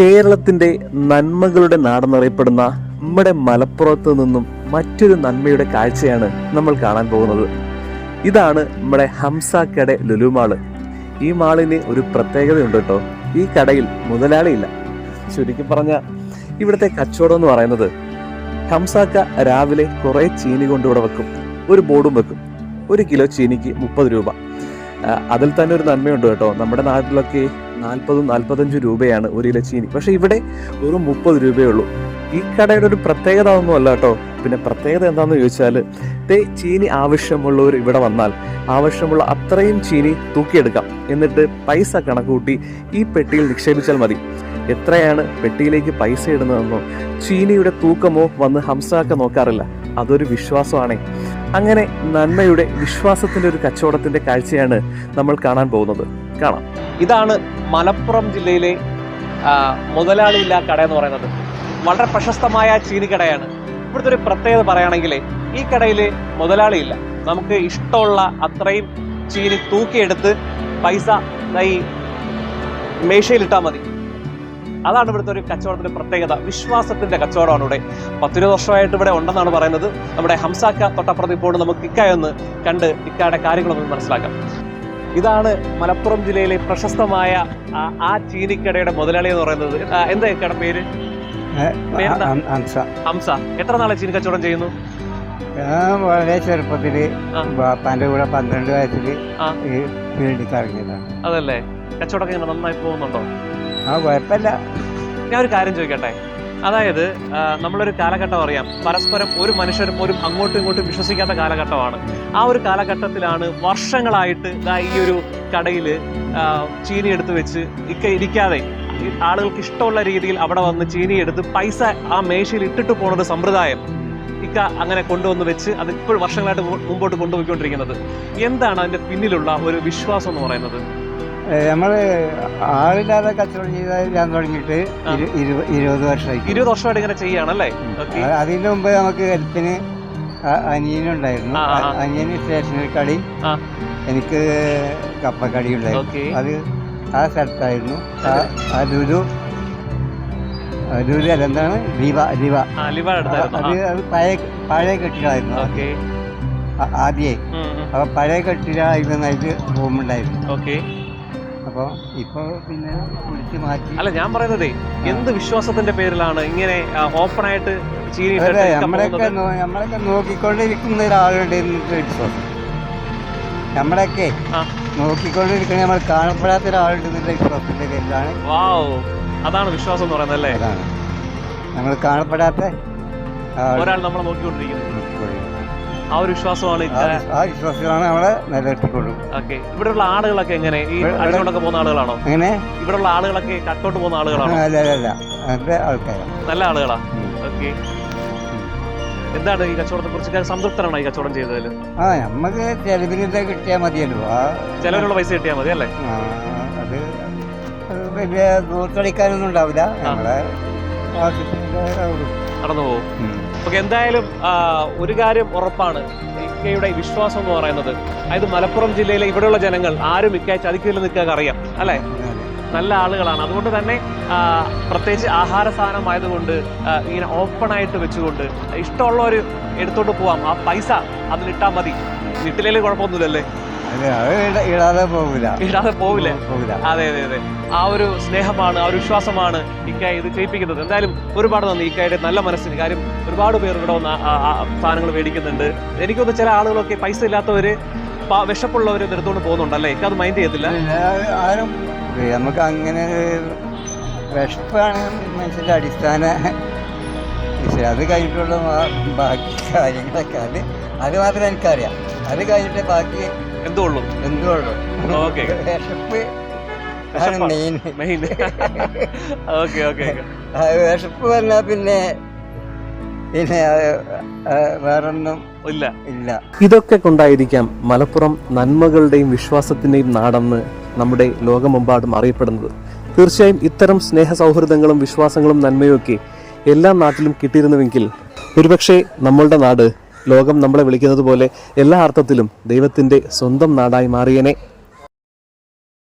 കേരളത്തിന്റെ നന്മകളുടെ നാടെന്നറിയപ്പെടുന്ന നമ്മുടെ മലപ്പുറത്ത് നിന്നും മറ്റൊരു നന്മയുടെ കാഴ്ചയാണ് നമ്മൾ കാണാൻ പോകുന്നത്. ഇതാണ് നമ്മുടെ ഹംസ കട ലുലു ലുലുമാൾ ഈ മാളിന് ഒരു പ്രത്യേകതയുണ്ട് കേട്ടോ. ഈ കടയിൽ മുതലാളിയില്ല ചുരുക്കി പറഞ്ഞ ഇവിടുത്തെ കച്ചവടം എന്ന് പറയുന്നത് ഹംസാക്ക രാവിലെ കുറേ ചീനി കൊണ്ട് ഇവിടെ വെക്കും. ഒരു ബോർഡും വെക്കും. ഒരു കിലോ ചീനിക്ക് മുപ്പത് രൂപ. അതിൽ തന്നെ ഒരു നന്മയുണ്ട് കേട്ടോ. നമ്മുടെ നാട്ടിലൊക്കെ നാൽപ്പതും നാൽപ്പത്തഞ്ചും രൂപയാണ് ഒരു കിലോ ചീനി. പക്ഷെ ഇവിടെ ഒരു മുപ്പത് രൂപയേ ഉള്ളൂ. ഈ കടയുടെ ഒരു പ്രത്യേകത ഒന്നും അല്ല കേട്ടോ. പിന്നെ പ്രത്യേകത എന്താണെന്ന് ചോദിച്ചാൽ തേ ചീനി ആവശ്യമുള്ളവർ ഇവിടെ വന്നാൽ ആവശ്യമുള്ള അത്രയും ചീനി തൂക്കിയെടുക്കാം. എന്നിട്ട് പൈസ കണക്കുകൂട്ടി ഈ പെട്ടിയിൽ നിക്ഷേപിച്ചാൽ മതി. എത്രയാണ് പെട്ടിയിലേക്ക് പൈസ ഇടുന്നതെന്നോ ചീനിയുടെ തൂക്കമോ വന്ന് ഹംസാക്ക നോക്കാറില്ല. അതൊരു വിശ്വാസമാണേ. അങ്ങനെ നന്മയുടെ വിശ്വാസത്തിന്റെ ഒരു കച്ചവടത്തിന്റെ കാഴ്ചയാണ് നമ്മൾ കാണാൻ പോകുന്നത്. കാണാം. ഇതാണ് മലപ്പുറം ജില്ലയിലെ മുതലാളി മുതലാളിയില്ല കട എന്ന് പറയുന്നത്. വളരെ പ്രശസ്തമായ ചീനിക്കടയാണ് ഇവിടുത്തെ ഒരു പ്രത്യേകത പറയുകയാണെങ്കിൽ ഈ കടയിൽ മുതലാളിയില്ല നമുക്ക് ഇഷ്ടമുള്ള അത്രയും ചീനി തൂക്കിയെടുത്ത് പൈസ ഈ മേശയിലിട്ടാൽ മതി. അതാണ് ഇവിടുത്തെ ഒരു കച്ചവടത്തിന്റെ പ്രത്യേകത. വിശ്വാസത്തിന്റെ കച്ചവടമാണ് ഇവിടെ. പത്തിരുപത് വർഷമായിട്ട് ഇവിടെ ഉണ്ടെന്നാണ് പറയുന്നത്. നമ്മുടെ ഹംസാക്ക തൊട്ടപ്പുറത്ത് ഇപ്പോൾ നമുക്ക് ഇക്കായൊന്ന് കണ്ട് ഇക്കായുടെ കാര്യങ്ങളൊന്ന് മനസ്സിലാക്കാം. ഇതാണ് മലപ്പുറം ജില്ലയിലെ പ്രശസ്തമായ ആ- ചീനിക്കടയുടെ മുതലാളി എന്ന് പറയുന്നത്. എന്താ ഇക്കയുടെ പേര്? ഹംസ. എത്ര നാളെ ചീനി കച്ചവടം ചെയ്യുന്നു? ഞാൻ വളരെ ചെറുപ്പത്തിൽ. ബാപ്പാന്റെ കൂടെ പന്ത്രണ്ട് ഫീൽഡിൽ ഇറങ്ങിയതാണ്. അതല്ലേ? കച്ചവടം നന്നായി പോകുന്നുണ്ടോ? കുഴപ്പമില്ല. ഞാൻ ഒരു കാര്യം ചോദിക്കട്ടെ? അതായത് നമ്മളൊരു കാലഘട്ടം അറിയാം. പരസ്പരം ഒരു മനുഷ്യരും പോലും അങ്ങോട്ടും ഇങ്ങോട്ടും വിശ്വസിക്കാത്ത കാലഘട്ടമാണ്. ആ ഒരു കാലഘട്ടത്തിലാണ് വർഷങ്ങളായിട്ട് ഈ ഒരു കടയിൽ ചീനി എടുത്തു വെച്ച് ഇക്ക ഇരിക്കാതെ ആളുകൾക്ക് ഇഷ്ടമുള്ള രീതിയിൽ അവിടെ വന്ന് ചീനി എടുത്ത് പൈസ ആ മേശയിൽ ഇട്ടിട്ട് പോണ ഒരു സമ്പ്രദായം. ഇക്ക അങ്ങനെ കൊണ്ടുവന്ന് വെച്ച് അത് ഇപ്പോഴും വർഷങ്ങളായിട്ട് മുമ്പോട്ട് കൊണ്ടുപോയിക്കൊണ്ടിരിക്കുന്നത്. എന്താണ് അതിന്റെ പിന്നിലുള്ള ഒരു വിശ്വാസം എന്ന് പറയുന്നത്? നമ്മൾ ആളില്ലാതെ കച്ചവടം ചെയ്താൽ ഞാൻ തുടങ്ങിയിട്ട് ഇരുപത് വർഷമായി. ഇരുപത് വർഷമായിട്ട് ഇങ്ങനെ ചെയ്യാണല്ലേ അതിന് മുമ്പ് നമുക്ക് ഹെൽപ്പിന് അനിയനുണ്ടായിരുന്നു. അനിയന് സ്റ്റേഷനറി കടി. എനിക്ക് കപ്പക്കടി ഉണ്ടായിരുന്നു. അത് ആ സ്ഥലത്തായിരുന്നു. ആ ലുലു ലുലു അല്ല എന്താണ്? ലിവ ലിവ. അത് അത് പഴയ പഴയ കെട്ടിടമായിരുന്നു. ആദ്യേ. അപ്പൊ പഴയ കെട്ടിടമായിരുന്നായിട്ട് റൂമുണ്ടായിരുന്നു. ഓക്കെ. അപ്പോൾ ഇപ്പോൾ പിന്നെ മാറ്റി. അല്ല ഞാൻ പറയുന്നതേ എന്ത് വിശ്വാസത്തിന്റെ പേരിലാണ് ഇങ്ങനെ ഓപ്പൺ ആയിട്ട് ചീനി അതെ നമ്മളൊക്കെ നമ്മളൊക്കെ നോക്കിക്കൊണ്ടിരിക്കുന്ന ഒരാളുണ്ട് എന്നിട്ട് വിശ്വാസം. നമ്മളൊക്കെ നോക്കിക്കൊണ്ടിരിക്കുന്ന നമ്മൾ കാണപ്പെടാത്ത ഒരാളുണ്ട് എന്നുള്ള വിശ്വാസത്തിന്റെ പേരിലാണ്. വാവ്. അതാണ് വിശ്വാസം എന്ന് പറയുന്നത് അല്ലേ? നമ്മൾ കാണപ്പെടാത്ത ഒരാൾ നമ്മളെ നോക്കിക്കൊണ്ടിരിക്കുന്നു. നോക്കിക്കൊണ്ടിരിക്കുന്നത്. ആ ഒരു വിശ്വാസമാണ് ആ വിശ്വ- ആ വിശ്വാസമാണ് നമ്മളെ നിലനിർത്തിക്കൊള്ളു ഓക്കെ. ഇവിടെയുള്ള ആളുകളൊക്കെ എങ്ങനെ? ഈ അടിച്ചോണ്ടൊക്കെ പോകുന്ന ആളുകളാണോ? എങ്ങനെ? ഇവിടെയുള്ള ആളുകളൊക്കെ കട്ടോട്ട് പോകുന്ന ആളുകളാണോ? അല്ല അല്ല അങ്ങനത്തെ ആൾക്കാരാണ് നല്ല ആളുകളാ. ഓക്കെ. എന്താണ് ഈ കച്ചവടത്തെ കുറിച്ച് സംതൃപ്തരാണോ ഈ കച്ചവടം ചെയ്തതിൽ? ആ നമുക്ക് ചെലവിനൊക്കെ കിട്ടിയാൽ മതിയല്ലോ. ആ ചെലവിനുള്ള പൈസ കിട്ടിയാൽ മതി അല്ലേ? അത് വലിയ ദൂർത്തടിക്കാനൊന്നും ഉണ്ടാവില്ല. നമ്മളെ ആവശ്യത്തിന്റെ നടന്നു പോകും. അപ്പൊ ഓക്കെ എന്തായാലും ഒരു കാര്യം ഉറപ്പാണ്. ഇക്കയുടെ വിശ്വാസം എന്ന് പറയുന്നത് അതായത് മലപ്പുറം ജില്ലയിലെ ഇവിടെയുള്ള ജനങ്ങൾ ആരും ഇക്കയെ ചതിക്കില്ലെന്ന് ഇക്കക്ക് അറിയാം അല്ലെ? നല്ല ആളുകളാണ്. അതുകൊണ്ട് തന്നെ പ്രത്യേകിച്ച് ആഹാര സാധനമായതുകൊണ്ട് ആയതുകൊണ്ട് ഇങ്ങനെ ഓപ്പൺ ആയിട്ട് വെച്ചുകൊണ്ട് ഇഷ്ടമുള്ളവർ എടുത്തോണ്ട് പോവാം. ആ പൈസ അതിലിട്ടാൽ മതി. വീട്ടിലേക്ക് കുഴപ്പമൊന്നുമില്ലല്ലേ? ഇടാതെ പോകില്ല ഇടാതെ പോവില്ലേ. പോകില്ല അതെ അതെ അതെ. ആ ഒരു സ്നേഹമാണ് ആ ഒരു വിശ്വാസമാണ് ഇക്കായ ഇത് ചെയ്യിപ്പിക്കുന്നത്. എന്തായാലും ഒരുപാട് നന്ദി ഇക്കായുടെ നല്ല മനസ്സിന്. കാര്യം ഒരുപാട് പേർ ഇവിടെ വന്ന് സാധനങ്ങൾ മേടിക്കുന്നുണ്ട്. എനിക്കൊന്ന് ചില ആളുകളൊക്കെ പൈസ ഇല്ലാത്തവര് വിശപ്പുള്ളവര് നിർത്തുകൊണ്ട് പോകുന്നുണ്ടല്ലേ? അത് മൈൻഡ് ചെയ്യത്തില്ല. ആരും നമുക്ക് അങ്ങനെ വിഷപ്പാണ് മനുഷ്യന്റെ അടിസ്ഥാന വിഷയം. അത് കഴിഞ്ഞിട്ടുള്ള ബാക്കി കാര്യങ്ങളൊക്കെ അത് അത് മാത്രമേ എനിക്കറിയാം. അത് കഴിഞ്ഞിട്ട് ബാക്കി എന്തുള്ളൂ എന്തുള്ളൂ ഓക്കെ. മെയിൻ മെയിൻ ഓക്കെ വിശപ്പ് പിന്നെ പിന്നെ വേറൊന്നും ഇല്ല. ഇല്ല. ഇതൊക്കെ കൊണ്ടായിരിക്കാം മലപ്പുറം നന്മകളുടെയും വിശ്വാസത്തിന്റെയും നാടെന്ന് നമ്മുടെ ലോകമെമ്പാടും അറിയപ്പെടുന്നത്. തീർച്ചയായും ഇത്തരം സ്നേഹ സൗഹൃദങ്ങളും വിശ്വാസങ്ങളും നന്മയും ഒക്കെ എല്ലാ നാട്ടിലും കിട്ടിയിരുന്നുവെങ്കിൽ ഒരുപക്ഷെ നമ്മളുടെ നാട് ലോകം നമ്മളെ വിളിക്കുന്നത് പോലെ എല്ലാ അർത്ഥത്തിലും ദൈവത്തിന്റെ സ്വന്തം നാടായി മാറിയനെ.